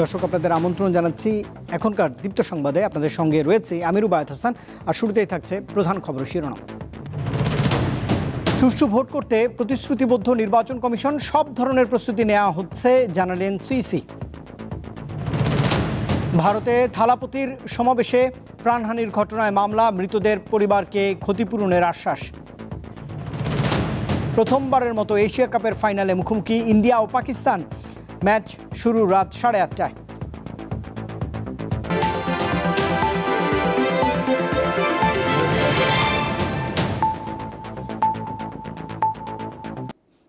দর্শক, আপনাদের আমন্ত্রণ জানাচ্ছি এখনকার দীপ্ত সংবাদে। আপনাদের সঙ্গে রয়েছে আমিরু বায়াত হাসান, আর শুরুতেই থাকছে প্রধান খবর শিরোনাম। সুষ্ঠু ভোট করতে প্রতিশ্রুতিবদ্ধ নির্বাচন কমিশন, সব ধরনের প্রস্তুতি নেওয়া হচ্ছে, জানালেন সুইসি। ভারতে থালাপতির সমাবেশে প্রাণহানির ঘটনায় মামলা, মৃতদের পরিবারকে ক্ষতিপূরণের আশ্বাস। প্রথমবারের মতো এশিয়া কাপের ফাইনালে মুখোমুখি ইন্ডিয়া ও পাকিস্তান। ম্যাচ শুরু রাত সাড়ে আটটায়।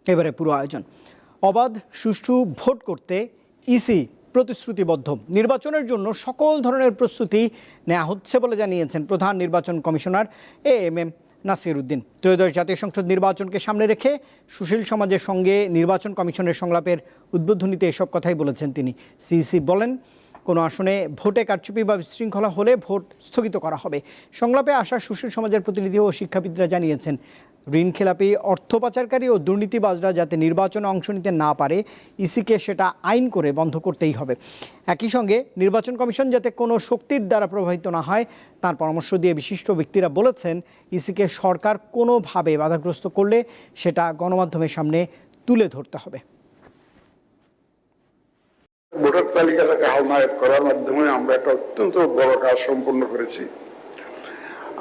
এবারে পুরো আয়োজন। অবাধ, সুষ্ঠু ভোট করতে ইসি প্রতিশ্রুতিবদ্ধ। নির্বাচনের জন্য সকল ধরনের প্রস্তুতি নেওয়া হচ্ছে বলে জানিয়েছেন প্রধান নির্বাচন commissioner A M M Nasir Uddin ত্রয়োদশ জাতীয় সংসদ নির্বাচনকে সামনে রেখে সুশীল সমাজের সঙ্গে নির্বাচন কমিশনের সংলাপের উদ্বোধনীতে এসব কথাই বলেছেন তিনি। সিইসি বলেন, কোনো আসনে ভোটে কারচুপি বা বিশৃঙ্খলা হলে ভোট স্থগিত করা হবে। সংলাপে আসা সুশীল সমাজের প্রতিনিধি ও শিক্ষাবিদরা জানিয়েছেন ঋণ খেলাপি অর্থ পাচারকারী ও দুর্নীতিবাজরা যাতে নির্বাচনে অংশ নিতে না পারে, ইসিকে সেটা আইন করে বন্ধ করতেই হবে। একই সঙ্গে নির্বাচন কমিশন যাতে কোনো শক্তির দ্বারা প্রভাবিত না হয়, তার পরামর্শ দিয়ে বিশিষ্ট ব্যক্তিরা বলেছেন, ইসিকে সরকার কোনোভাবে বাধাগ্রস্ত করলে সেটা গণমাধ্যমের সামনে তুলে ধরতে হবে। ভোটার তালিকাটাকে হালনায়ক করার মাধ্যমে আমরা একটা অত্যন্ত বড় কাজ সম্পন্ন করেছি।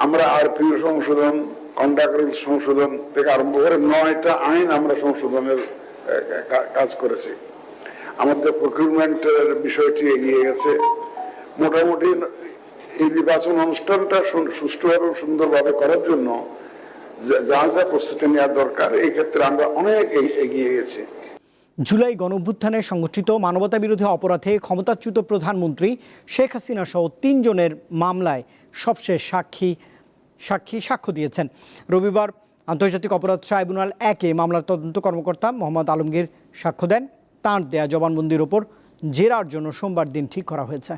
আমরা আরপিও সংশোধন কন্ডাক্ট সংশোধন থেকে আরম্ভ করে নয়টা আইন আমরা সংশোধনের কাজ করেছি। আমাদের প্রকিউরমেন্টের বিষয়টি এগিয়ে গেছে। মোটামুটি এই নির্বাচন অনুষ্ঠানটা সুষ্ঠুভাবে সুন্দরভাবে করার জন্য যা- যা প্রস্তুতি নেওয়া দরকার, এই ক্ষেত্রে আমরা অনেক এগিয়ে গেছি। জুলাই গণভ্যুত্থানে সংগঠিত মানবতা বিরোধী অপরাধে ক্ষমতাচ্যুত প্রধানমন্ত্রী শেখ হাসিনা সহ তিনজনের মামলায় সবশেষ সাক্ষী সাক্ষী সাক্ষ্য দিয়েছেন। রবিবার আন্তর্জাতিক অপরাধ ট্রাইব্যুনাল একে মামলার তদন্ত কর্মকর্তা মোহাম্মদ আলমগীর সাক্ষ্য দেন। তাঁর দেয়া জবানবন্দির ওপর জেরার জন্য সোমবার দিন ঠিক করা হয়েছে।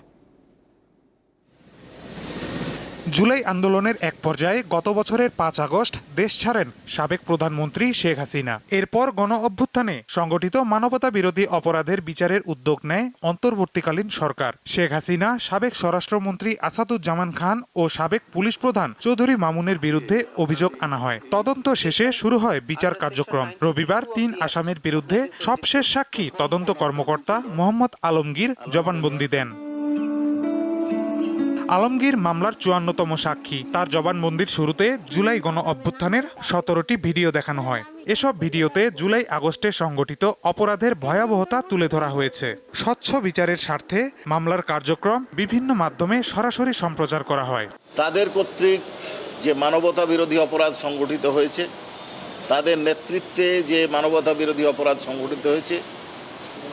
জুলাই আন্দোলনের এক পর্যায়ে গত বছরের পাঁচ আগস্ট দেশ ছাড়েন সাবেক প্রধানমন্ত্রী শেখ হাসিনা। এরপর গণ অভ্যুত্থানে সংগঠিত মানবতা বিরোধী অপরাধের বিচারের উদ্যোগ নেয় অন্তর্বর্তীকালীন সরকার। শেখ হাসিনা, সাবেক স্বরাষ্ট্রমন্ত্রী আসাদুজ্জামান খান ও সাবেক পুলিশ প্রধান চৌধুরী মামুনের বিরুদ্ধে অভিযোগ আনা হয়। তদন্ত শেষে শুরু হয় বিচার কার্যক্রম। রবিবার তিন আসামের বিরুদ্ধে সবশেষ সাক্ষী তদন্ত কর্মকর্তা মোহাম্মদ আলমগীর জবানবন্দি দেন। আলমগীর মামলার চুয়ান্নতম সাক্ষী। তার জবানবন্দির শুরুতে জুলাই গণ অভ্যুত্থানের সতেরোটি ভিডিও দেখানো হয়। এসব ভিডিওতে জুলাই আগস্টে সংগঠিত অপরাধের ভয়াবহতা তুলে ধরা হয়েছে। স্বচ্ছ বিচারের স্বার্থে মামলার কার্যক্রম বিভিন্ন মাধ্যমে সরাসরি সম্প্রচার করা হয়। তাদের কর্তৃক যে মানবতা বিরোধী অপরাধ সংগঠিত হয়েছে, তাদের নেতৃত্বে যে মানবতা বিরোধী অপরাধ সংগঠিত হয়েছে,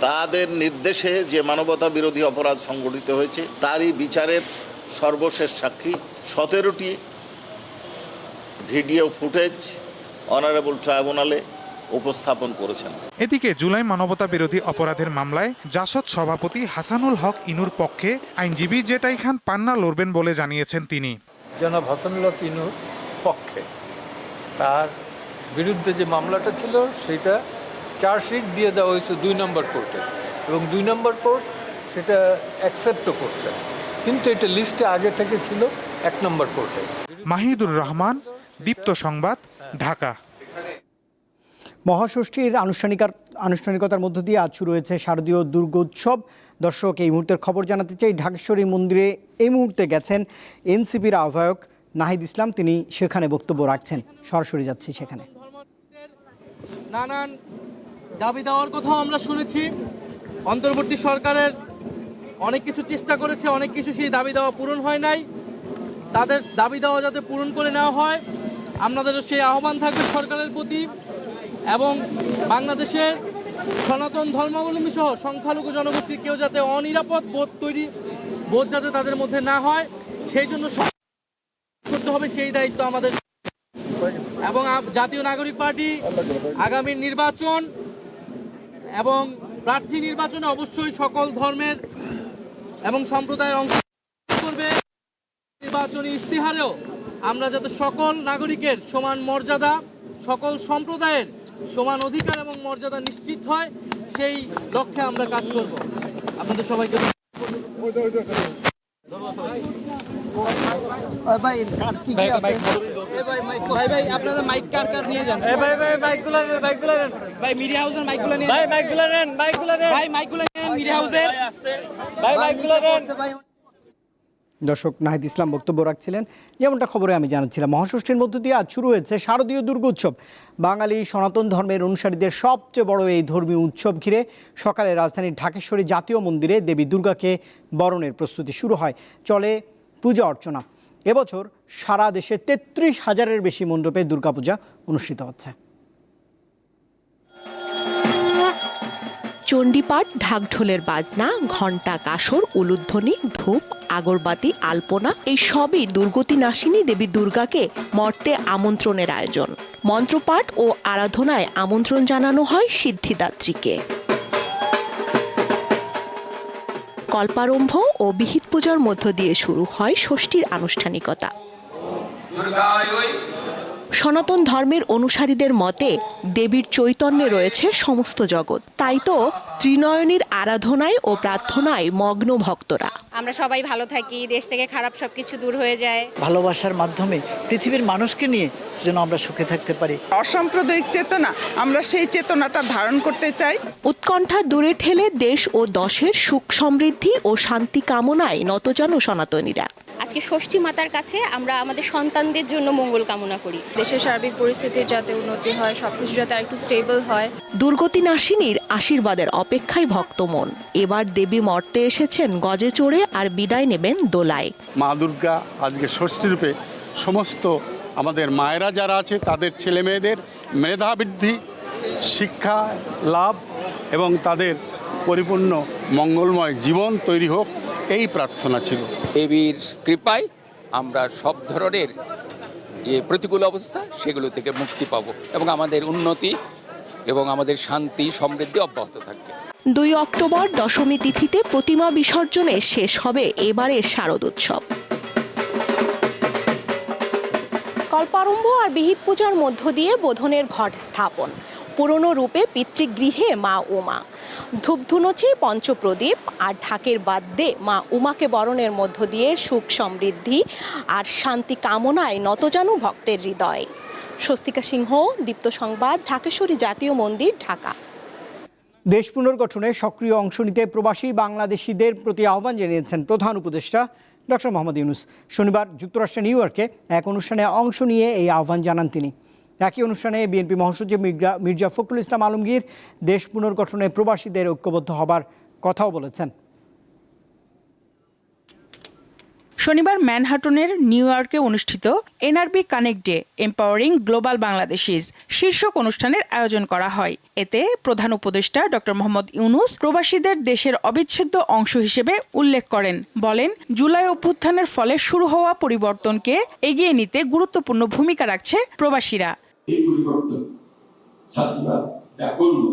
তাদের নির্দেশে যে মানবতা বিরোধী অপরাধ সংগঠিত হয়েছে, তারই বিচারের সর্বশেষ সাক্ষী সতেরোটি ভিডিও ফুটেজ অনারেবল ট্রাইব্যুনালে উপস্থাপন করেছেন। এদিকে জুলাই মানবতা বিরোধী অপরাধের মামলায় জাসদ সভাপতি হাসানুল হক ইনুর পক্ষে আইনজীবী জেটাই খান পান্না লড়বেন বলে জানিয়েছেন তিনি। জনাব হাসানুল্লাহ ইনুর পক্ষে তার বিরুদ্ধে যে মামলাটা ছিল সেটা চার্জশিট দিয়ে দেওয়া হয়েছে দুই নম্বর কোর্টে এবং দুই নম্বর কোর্ট সেটা অ্যাকসেপ্টও করছে। কিন্তু এটা লিস্টে আগে থেকে ছিল এক নম্বর কোর্টে মাহিদুর রহমান দীপ্ত সংবাদ ঢাকা। মহাষষ্ঠীর আনুষ্ঠানিকার আনুষ্ঠানিকতার মধ্য দিয়ে আজ শুরু হয়েছে শারদীয় দুর্গোৎসব। দর্শক এই মুহূর্তের খবর জানাতে চাই ঢাকেশ্বরী মন্দিরে এই মুহূর্তে গেছেন এনসিপির আহ্বায়ক নাহিদ ইসলাম। তিনি সেখানে বক্তব্য রাখছেন। সরাসরি যাচ্ছি সেখানে। নানান দাবি দেওয়ার কথাও আমরা শুনেছি। অন্তর্বর্তী সরকারের অনেক কিছু চেষ্টা করেছে, অনেক কিছু সেই দাবি দেওয়া পূরণ হয় নাই। তাদের দাবি দেওয়া যাতে পূরণ করে নেওয়া হয় আপনাদেরও সেই আহ্বান থাকবে সরকারের প্রতি এবং বাংলাদেশের সনাতন ধর্মাবলম্বী সহ সংখ্যালঘু জনগোষ্ঠীর কেউ যাতে অনিরাপদ বোধ তৈরি, বোধ যাতে তাদের মধ্যে না হয়, সেই জন্য করতে হবে, সেই দায়িত্ব আমাদের। এবং জাতীয় নাগরিক পার্টি আগামী নির্বাচন এবং প্রার্থী নির্বাচনে অবশ্যই সকল ধর্মের এবং সম্প্রদায়ের অংশ করবে নির্বাচনী ইস্তিহারেও আমরা যাতে সকল নাগরিকের সমান মর্যাদা, সকল সম্প্রদায়ের সমান অধিকার এবং মর্যাদা নিশ্চিত হয়, সেই লক্ষ্যে আমরা কাজ করব। আপনাদের সবাইকে ভাই ভাই আপনাদের মাইক কার কার নিয়ে যান? ভাই ভাই মাইকগুলো নেন মাইকগুলো নেন। ভাই মিডিয়া হাউসের মাইকগুলো নিয়ে ভাই মাইকগুলো নেন মাইকগুলো নেন। ভাই মাইকগুলো নিয়ে মিডিয়া হাউসের ভাই মাইকগুলো নেন। দর্শক নাহিদ ইসলাম বক্তব্য রাখছিলেন। যেমনটা খবরে আমি জানাচ্ছিলাম মহাষষ্ঠীর মধ্য দিয়ে আজ শুরু হয়েছে শারদীয় দুর্গোৎসব। বাঙালি সনাতন ধর্মের অনুসারীদের সবচেয়ে বড় এই ধর্মীয় উৎসব ঘিরে সকালে রাজধানীর ঢাকেশ্বরী জাতীয় মন্দিরে দেবী দুর্গাকে বরণের প্রস্তুতি শুরু হয়। চলে পূজা অর্চনা। এবছর সারা দেশে তেত্রিশ হাজারের বেশি মণ্ডপে দুর্গাপূজা অনুষ্ঠিত হচ্ছে। চণ্ডীপাঠ, ঢাকঢোলের বাজনা, ঘণ্টা কাসর, উলুধ্বনি, ধূপ, আগরবাতি, আলপনা, এই সবই দুর্গতি নাসিনী দেবী দুর্গাকে মর্তে আমন্ত্রণের আয়োজন। মন্ত্রপাঠ ও আরাধনায় আমন্ত্রণ জানানো হয় সিদ্ধিদাত্রীকে। কল্পারম্ভ ও বিহিত পূজার মধ্য দিয়ে শুরু হয় ষষ্ঠীর আনুষ্ঠানিকতা। সনাতন ধর্মের অনুসারীদের মতে দেবীর চৈতন্যে রয়েছে সমস্ত জগৎ। তাই তো ত্রিনয়নীর আরাধনায় ও প্রার্থনায় মগ্ন ভক্তরা। আমরা সবাই ভালো থাকি দেশ থেকে খারাপ সব কিছু দূর হয়ে যায়। ভালোবাসার মাধ্যমে পৃথিবীর মানুষকে নিয়ে যেন আমরা সুখে থাকতে পারি। অসাম্প্রদায়িক চেতনা আমরা সেই চেতনাটা ধারণ করতে চাই। উৎকণ্ঠা দূরে ঠেলে দেশ ও দশের সুখ সমৃদ্ধি ও শান্তি কামনায় নতজান সনাতনীরা। আজকে ষষ্ঠী মাতার কাছে আমরা আমাদের সন্তানদের জন্য মঙ্গল কামনা করি। দেশের সার্বিক পরিস্থিতির যাতে উন্নতি হয় সবকিছু যাতে আরেকটু স্টেবল হয়। দুর্গতি নাসিনীর আশীর্বাদের অপেক্ষায় ভক্তমন এবার দেবী মর্তে এসেছেন গজে চড়ে আর বিদায় নেবেন দোলায়। মা দুর্গা আজকে ষষ্ঠী রূপে সমস্ত আমাদের মায়েরা যারা আছে তাদের ছেলে মেয়েদের মেধাবৃদ্ধি শিক্ষা লাভ এবং তাদের পরিপূর্ণ মঙ্গলময় জীবন তৈরি হোক। এই প্রার্থনা ছিল। দেবীর কৃপায় আমরা সব ধরনের যে প্রতিকূল অবস্থা সেগুলো থেকে মুক্তি পাবো এবং আমাদের উন্নতি এবং আমাদের শান্তি সমৃদ্ধি অব্যাহত থাকবে। দুই অক্টোবর দশমী তিথিতে প্রতিমা বিসর্জনে শেষ হবে এবারের শারদোৎসব কল্পারম্ভ আর বিহিত পূজার মধ্য দিয়ে বোধনের ঘট স্থাপন। পুরনো রূপে পিতৃগৃহে মা উমা ধূপধুনুচি, পঞ্চপ্রদীপ আর ঢাকের বাদ্যে মা উমাকে বরণের মধ্য দিয়ে সুখ সমৃদ্ধি আর শান্তি কামনায় নতজানু ভক্তের হৃদয়। স্বস্তিকা সিংহ, দীপ্ত সংবাদ, ঢাকেশ্বরী জাতীয় মন্দির, ঢাকা। দেশ পুনর্গঠনে সক্রিয় অংশ নিতে প্রবাসী বাংলাদেশিদের প্রতি আহ্বান জানিয়েছেন প্রধান উপদেষ্টা ডক্টর মোহাম্মদ ইউনুস। শনিবার যুক্তরাষ্ট্রের নিউ ইয়র্কে এক অনুষ্ঠানে অংশ নিয়ে এই আহ্বান জানান তিনি। একই অনুষ্ঠানে বিএনপি মহাসচিব মির্জা মির্জা ফখরুল ইসলাম আলমগীর দেশ পুনর্গঠনে প্রবাসীদের ঐক্যবদ্ধ হবার কথাও বলেছেন। শনিবার ম্যানহাটনের নিউ ইয়র্কে অনুষ্ঠিত NRB connect day, empowering global Bangladeshis শীর্ষক অনুষ্ঠানের আয়োজন করা হয়। এতে প্রধান উপদেষ্টা ডক্টর মোহাম্মদ ইউনুস প্রবাসীদের দেশের অবিচ্ছেদ্য অংশ হিসেবে উল্লেখ করেন। বলেন, জুলাই অভ্যুত্থানের ফলে শুরু হওয়া পরিবর্তনকে এগিয়ে নিতে গুরুত্বপূর্ণ ভূমিকা রাখছে প্রবাসীরা। এই পরিবর্তন ছাত্ররা যা করল,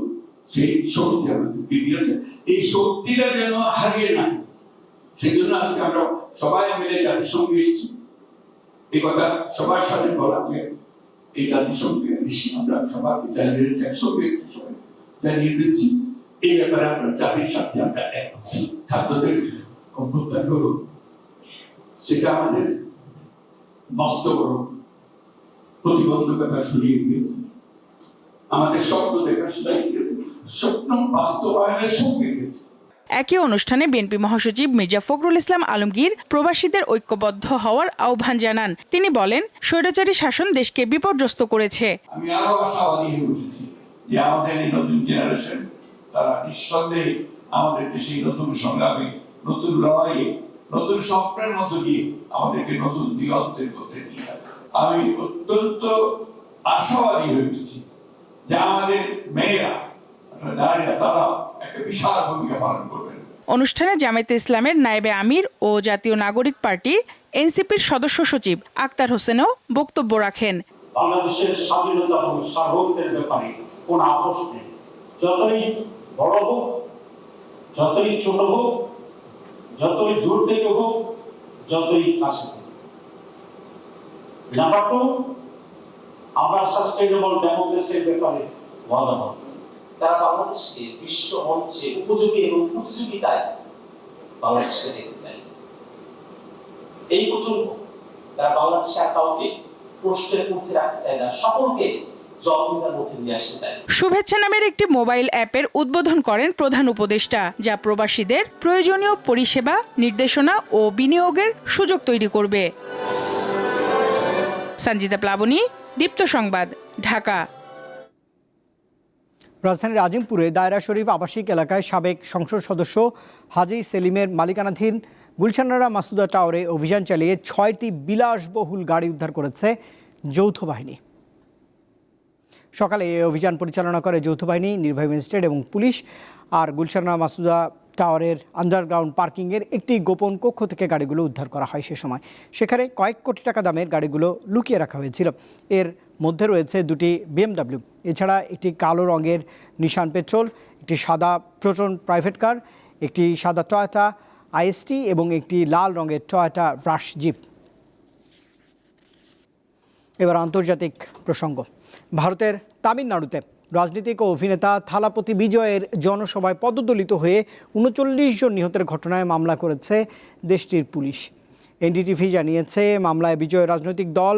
সেই শক্তি আমাদের দিয়েছে এই শক্তিটা যেন হারিয়ে না সেই জন্য আজকে আমরা সবাই মিলে জাতিসংঘে এসেছি। এই কথা সবার সাথে বলা যে এই জাতিসংঘে বেশি আমরা সবাইকে জানিয়ে দিচ্ছি, একসঙ্গে এসেছি সবাই। জানিয়ে দিচ্ছি, এই ব্যাপারে আমরা জাতির সাথে আমরা এক। ছাত্রদের অভ্যুত্থান করব সেটা আমাদের মস্ত বড় প্রতিবন্ধকতা সরিয়ে দিয়েছে। আমাদের স্বপ্ন দেখা সরিয়ে দিয়েছে। স্বপ্ন বাস্তবায়নের সঙ্গে গেছে একই অনুষ্ঠানে বিএনপি মহাসচিব মির্জা ফখরুল ইসলাম আলমগীর প্রবাসীদের ঐক্যবদ্ধ হওয়ার আহ্বান জানান। তিনি বলেন স্বৈরাচারী শাসন দেশকে বিপর্যস্ত করেছে। আমি আরও আশাবাদী হয়ে উঠেছি যে আমাদের এই নতুন জেনারেশন তারা নিঃসন্দেহে আমাদের দেশে নতুন সংগ্রামে নতুন লড়াইয়ে নতুন স্বপ্নের মধ্য দিয়ে আমাদেরকে নতুন দিগন্তের নিয়ে আমি অত্যন্ত আশাবাদী হয়ে উঠেছি যে আমাদের মেয়েরা নারীরা তারা একটা বিশাল ভূমিকা পালন করবেন। অনুষ্ঠানে জামায়াতে ইসলামের নায়েবে আমির ও জাতীয় নাগরিক পার্টি এনসিপির সদস্য সচিব আক্তার হোসেনও বক্তব্য রাখেন। বাংলাদেশের স্বাধীনতা ও সার্বভৌমত্বের ব্যাপারে কোন আপোষ নেই। যতই বড় হোক যতই ছোট হোক যতই দূর থেকে হোক যতই কাছে হোক। নাম্বার টু আমরা সাস্টেইনেবল ডেমোক্রেসির ব্যাপারে ওয়াদাবদ্ধ তারা বাংলাদেশকে বিশ্ব মঞ্চে উপযোগী এবং প্রতিযোগিতায় বাংলাদেশকে দেখতে চায়। এই তারা বাংলাদেশে আর কাউকে প্রশ্নের ঊর্ধ্বে রাখতে চায় না সকলকে মধ্যে শুভেচ্ছা নামের একটি মোবাইল অ্যাপের উদ্বোধন করেন প্রধান উপদেষ্টা যা প্রবাসীদের প্রয়োজনীয় পরিষেবা নির্দেশনা ও বিনিয়োগের সুযোগ তৈরি করবে। সঞ্জিতা প্লাবনী, দীপ্ত সংবাদ, ঢাকা। রাজধানীর আজিমপুরে দায়রা শরীফ আবাসিক এলাকায় সাবেক সংসদ সদস্য হাজি সেলিমের মালিকানাধীন গুলশানারা মাসুদা টাওয়ারে অভিযান চালিয়ে ছয়টি বিলাসবহুল গাড়ি উদ্ধার করেছে যৌথ বাহিনী। সকালে এই অভিযান পরিচালনা করে যৌথ বাহিনী, নির্বাহী ম্যাজিস্ট্রেট এবং পুলিশ আর গুলশানা মাসুদা টাওয়ারের আন্ডারগ্রাউন্ড পার্কিংয়ের একটি গোপন কক্ষ থেকে গাড়িগুলো উদ্ধার করা হয় সে সময়। সেখানে কয়েক কোটি টাকা দামের গাড়িগুলো লুকিয়ে রাখা হয়েছিল। এর মধ্যে রয়েছে দুটি বিএমডাব্লিউ। এছাড়া একটি কালো রঙের নিশান পেট্রোল, একটি সাদা প্রোটন প্রাইভেট কার, একটি সাদা টয়টা আইএসটি এবং একটি লাল রঙের টয়টা রাশ জিপ। এবার আন্তর্জাতিক প্রসঙ্গ। ভারতের তামিলনাড়ুতে রাজনীতিক ও অভিনেতা থালাপতি বিজয়ের জনসভায় পদদলিত হয়ে উনচল্লিশ জন নিহতের ঘটনায় মামলা করেছে দেশটির পুলিশ। এনডিটিভি জানিয়েছে, মামলায় বিজয় রাজনৈতিক দল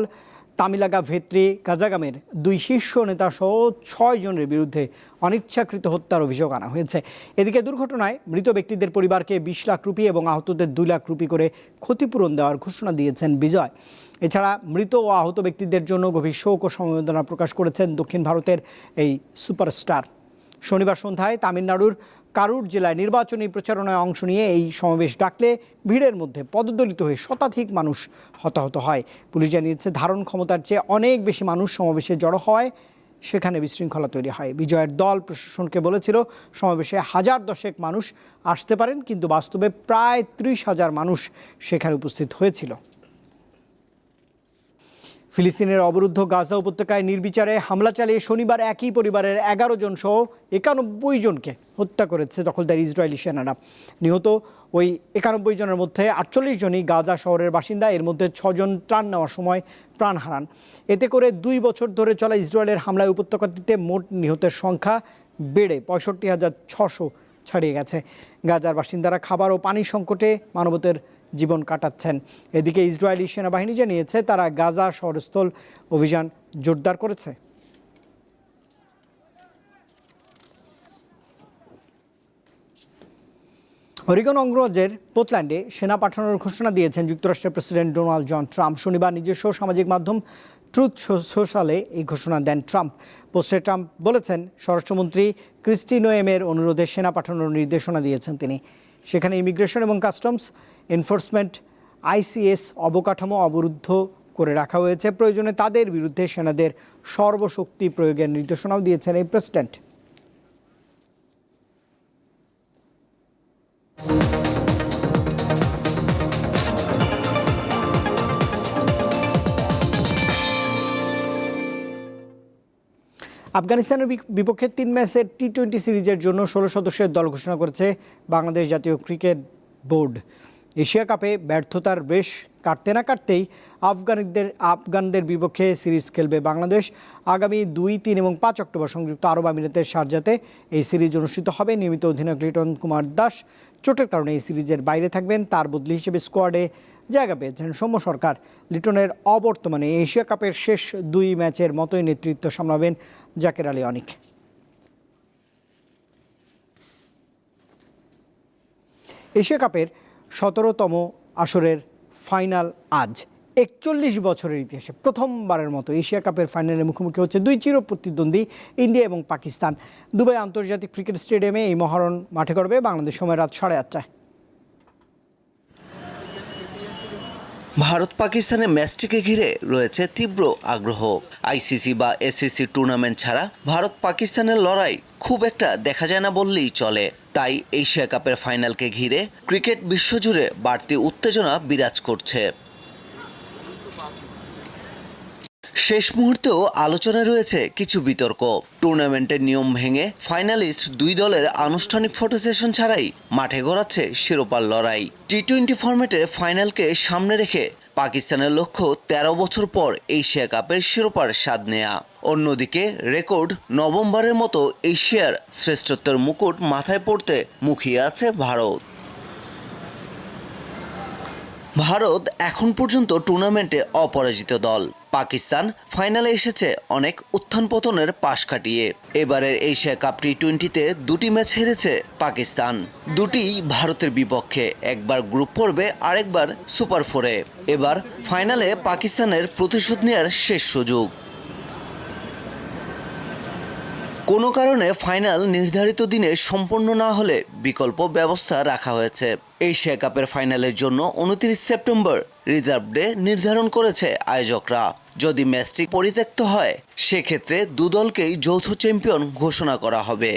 তামিলাগা ভেত্রি কাজাগামের দুই শীর্ষ নেতা সহ ছয় জনের বিরুদ্ধে অনিচ্ছাকৃত হত্যার অভিযোগ আনা হয়েছে। এদিকে দুর্ঘটনায় মৃত ব্যক্তিদের পরিবারকে বিশ লাখ রুপি এবং আহতদের দুই লাখ রুপি করে ক্ষতিপূরণ দেওয়ার ঘোষণা দিয়েছেন বিজয়। এছাড়া মৃত ও আহত ব্যক্তিদের জন্য গভীর শোক ও সমবেদনা প্রকাশ করেছেন দক্ষিণ ভারতের এই সুপারস্টার। শনিবার সন্ধ্যায় তামিলনাড়ুর কারুর জেলায় নির্বাচনী প্রচারণায় অংশ নিয়ে এই সমাবেশ ডাকলে ভিড়ের মধ্যে পদদলিত হয়ে শতাধিক মানুষ হতাহত হয়। পুলিশ জানিয়েছে, ধারণ ক্ষমতার চেয়ে অনেক বেশি মানুষ সমাবেশে জড়ো হয়, সেখানে বিশৃঙ্খলা তৈরি হয়। বিজয়ের দল প্রশাসনকে বলেছিল, সমাবেশে হাজার দশেক মানুষ আসতে পারেন, কিন্তু বাস্তবে প্রায় ত্রিশ হাজার মানুষ সেখানে উপস্থিত হয়েছিল। ফিলিস্তিনের অবরুদ্ধ গাজা উপত্যকায় নির্বিচারে হামলা চালিয়ে শনিবার একই পরিবারের এগারো জন সহ একানব্বই জনকে হত্যা করেছে দখলদার ইসরায়েলি সেনারা। নিহত ওই একানব্বই জনের মধ্যে আটচল্লিশ জনই গাজা শহরের বাসিন্দা, এর মধ্যে ছজন প্রাণ নেওয়ার সময় প্রাণ হারান। এতে করে দুই বছর ধরে চলা ইসরায়েলের হামলায় উপত্যকাটিতে মোট নিহতের সংখ্যা বেড়ে পঁয়ষট্টি হাজার ছশো ছাড়িয়ে গেছে। গাজার বাসিন্দারা খাবার ও পানি সংকটে মানবতের জীবন কাটাচ্ছেন। এদিকে ইসরায়েলি সেনাবাহিনী জানিয়েছে, তারা গাজা শহরস্থল অভিযান জোরদার করেছে। হরিগন অঙ্গরাজ্যের পোতল্যান্ডে সেনা পাঠানোর ঘোষণা দিয়েছেন যুক্তরাষ্ট্রের প্রেসিডেন্ট ডোনাল্ড জন ট্রাম্প। শনিবার নিজস্ব সামাজিক মাধ্যম ট্রুথ সোশ্যালে এই ঘোষণা দেন ট্রাম্প। পোস্টে ট্রাম্প বলেছেন, স্বরাষ্ট্রমন্ত্রী ক্রিস্টি নোয়েমের অনুরোধে সেনা পাঠানোর নির্দেশনা দিয়েছেন তিনি। সেখানে ইমিগ্রেশন এবং কাস্টমস এনফোর্সমেন্ট, আইসিএস অবকাঠামো অবরুদ্ধ করে রাখা হয়েছে। প্রয়োজনে তাদের বিরুদ্ধে সেনাদের সর্বশক্তি প্রয়োগের নির্দেশনাও দিয়েছেন এই প্রেসিডেন্ট। আফগানিস্তানের বিপ- বিপক্ষে তিন ম্যাচের টি টোয়েন্টি সিরিজের জন্য ষোলো সদস্যের দল ঘোষণা করেছে বাংলাদেশ জাতীয় ক্রিকেট বোর্ড। এশিয়া কাপে ব্যর্থতার বেশ কাটতে না কাটতেই আফগানিদের, আফগানদের বিপক্ষে সিরিজ খেলবে বাংলাদেশ। আগামী দুই, তিন এবং পাঁচ অক্টোবর সংযুক্ত আরব আমিরাতের শারজাতে এই সিরিজ অনুষ্ঠিত হবে। নিয়মিত অধিনায়ক লিটন কুমার দাস চোটের কারণে এই সিরিজের বাইরে থাকবেন। তার বদলি হিসেবে স্কোয়াডে জায়গা পেয়েছেন সৌম্য সরকার। লিটনের অবর্তমানে এশিয়া কাপের শেষ দুই ম্যাচের মতোই নেতৃত্ব সামলাবেন জাকের আলী অনিক। এশিয়া কাপের সতেরোতম আসরের ফাইনাল আজ। একচল্লিশ বছরের ইতিহাসে প্রথমবারের মতো এশিয়া কাপের ফাইনালে মুখোমুখি হচ্ছে দুই চির প্রতিদ্বন্দ্বী ইন্ডিয়া এবং পাকিস্তান। দুবাই আন্তর্জাতিক ক্রিকেট স্টেডিয়ামে এই মহারণ মাঠে করবে বাংলাদেশ সময় রাত সাড়ে আটটায়। ভারত পাকিস্তানের ম্যাচটিকে ঘিরে রয়েছে তীব্র আগ্রহ। আইসিসি বা এসিসি টুর্নামেন্ট ছাড়া ভারত পাকিস্তানের লড়াই খুব একটা দেখা যায় না বললেই চলে। তাই এশিয়া কাপের ফাইনালকে ঘিরে ক্রিকেট বিশ্বজুড়ে বাড়তি উত্তেজনা বিরাজ করছে। শেষ মুহূর্তেও আলোচনায় রয়েছে কিছু বিতর্ক। টুর্নামেন্টের নিয়ম ভেঙে ফাইনালিস্ট দুই দলের আনুষ্ঠানিক ফটো সেশন ছাড়াই মাঠে গড়াচ্ছে শিরোপার লড়াই। টি টোয়েন্টি ফরম্যাটে ফাইনালকে সামনে রেখে পাকিস্তানের লক্ষ্য তেরো বছর পর এশিয়া কাপের শিরোপার স্বাদ নেয়া। অন্যদিকে, রেকর্ড নভেম্বরের মতো এশিয়ার শ্রেষ্ঠত্বের মুকুট মাথায় পড়তে মুখিয়ে আছে ভারত। ভারত এখন পর্যন্ত টুর্নামেন্টে অপরাজিত দল। পাকিস্তান ফাইনালে এসেছে অনেক উত্থান পতনের পাশ কাটিয়ে। এবারের এশিয়া কাপ টি টোয়েন্টিতে দুটি ম্যাচ হেরেছে পাকিস্তান। দুটি ভারতের বিপক্ষে, একবার গ্রুপ পর্বে আরেকবার সুপার ফোরে। এবার ফাইনালে পাকিস্তানের প্রতিশোধ নেওয়ার শেষ সুযোগ। কোনো কারণে ফাইনাল নির্ধারিত দিনে সম্পন্ন না হলে বিকল্প ব্যবস্থা রাখা হয়েছে। এশিয়া কাপের ফাইনালের জন্য উনত্রিশ সেপ্টেম্বর রিজার্ভ ডে নির্ধারণ করেছে আয়োজকরা। যদি ম্যাচটি পরিত্যক্ত হয়, সেক্ষেত্রে দুদলকেই যৌথ চ্যাম্পিয়ন ঘোষণা করা হবে।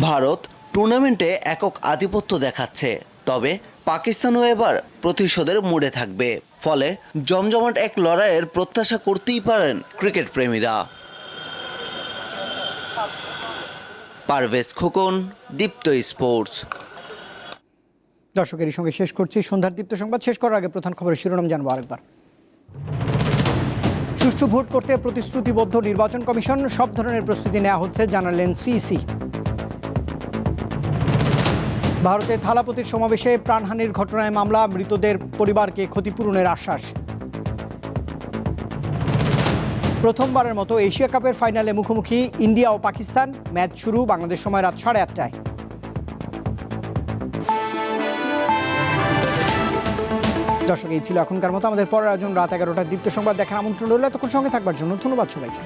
ভারত টুর্নামেন্টে একক আধিপত্য দেখাচ্ছে, তবে পাকিস্তানও এবার প্রতিশোধের মুডে থাকবে। ফলে জমজমাট এক লড়াইয়ের প্রত্যাশা করতেই পারেন ক্রিকেট প্রেমীরা। পারভেজ খোকন, দীপ্ত স্পোর্টস। দর্শকের সঙ্গে শেষ করছি। সন্ধ্যার দীপ্ত সংবাদ শেষ করার আগে প্রধান খবরের শিরোনাম জানব আরেকবার। সুষ্ঠু ভোট করতে প্রতিশ্রুতিবদ্ধ নির্বাচন কমিশন, সব ধরনের প্রস্তুতি নেওয়া হচ্ছে, জানালেন সিইসি। ভারতে থালাপতির সমাবেশে প্রাণহানির ঘটনায় মামলা, মৃতদের পরিবারকে ক্ষতিপূরণের আশ্বাস। প্রথমবারের মতো এশিয়া কাপের ফাইনালে মুখোমুখি ইন্ডিয়া ও পাকিস্তান, ম্যাচ শুরু বাংলাদেশ সময় রাত সাড়ে আটটায়। দর্শক, এই ছিল এখনকার মতো। আমাদের পরের আয়োজন রাত এগারোটার দ্বিতীয় সংবাদ। দেখার আমন্ত্রণ রইল। তখন সঙ্গে থাকবার জন্য ধন্যবাদ সবাইকে।